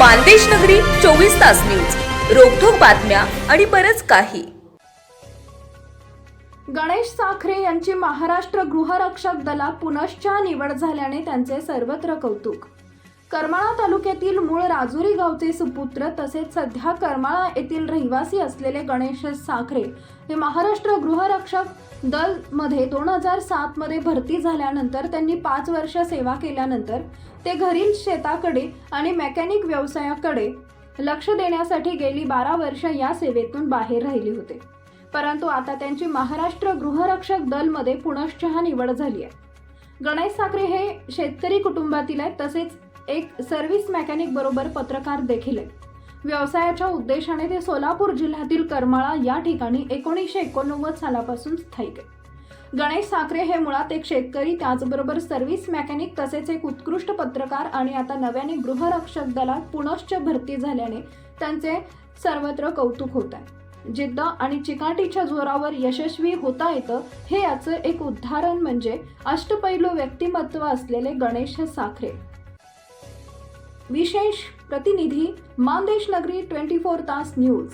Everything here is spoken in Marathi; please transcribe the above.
मानदेश नगरी चोवीस तास न्यूज. रोखोक बातम्या आणि बरच काही. गणेश साखरे यांची महाराष्ट्र गृहरक्षक दला पुनश्च निवड झाल्याने त्यांचे सर्वत्र कौतुक. करमाळा तालुक्यातील मूळ राजुरी गावचे सुपुत्र तसेच सध्या करमाळा येथील रहिवासी असलेले गणेश साखरे हे महाराष्ट्र गृहरक्षक दलमध्ये दोन हजार सात मध्ये भरती झाल्यानंतर त्यांनी पाच वर्ष सेवा केल्यानंतर ते घरील शेताकडे आणि मेकॅनिक व्यवसायाकडे लक्ष देण्यासाठी गेली बारा वर्ष या सेवेतून बाहेर राहिले होते. परंतु आता त्यांची महाराष्ट्र गृहरक्षक दलमध्ये पुनश्च निवड झाली आहे. गणेश साखरे हे शेतकरी कुटुंबातील आहेत तसेच एक सर्व्हिस मेकॅनिक बरोबर पत्रकार देखील आहेत. व्यवसायाच्या उद्देशाने ते सोलापूर जिल्ह्यातील करमाळा या ठिकाणी एकोणीसशे एकोणनव्वद सालापासून स्थायिक आहे गणेश साखरे हे मुळात एक शेतकरी त्याचबरोबर सर्व्हिस मेकॅनिक तसेच एक उत्कृष्ट पत्रकार आणि आता नव्याने गृहरक्षक दलात पुनश्च भरती झाल्याने त्यांचे सर्वत्र कौतुक होत आहे. जिद्द आणि चिकाटीच्या जोरावर यशस्वी होता येतं हे याचं एक उदाहरण म्हणजे अष्टपैलू व्यक्तिमत्व असलेले गणेश साखरे. विशेष प्रतिनिधी मानदेश नगरी ट्वेंटी फोर तास न्यूज.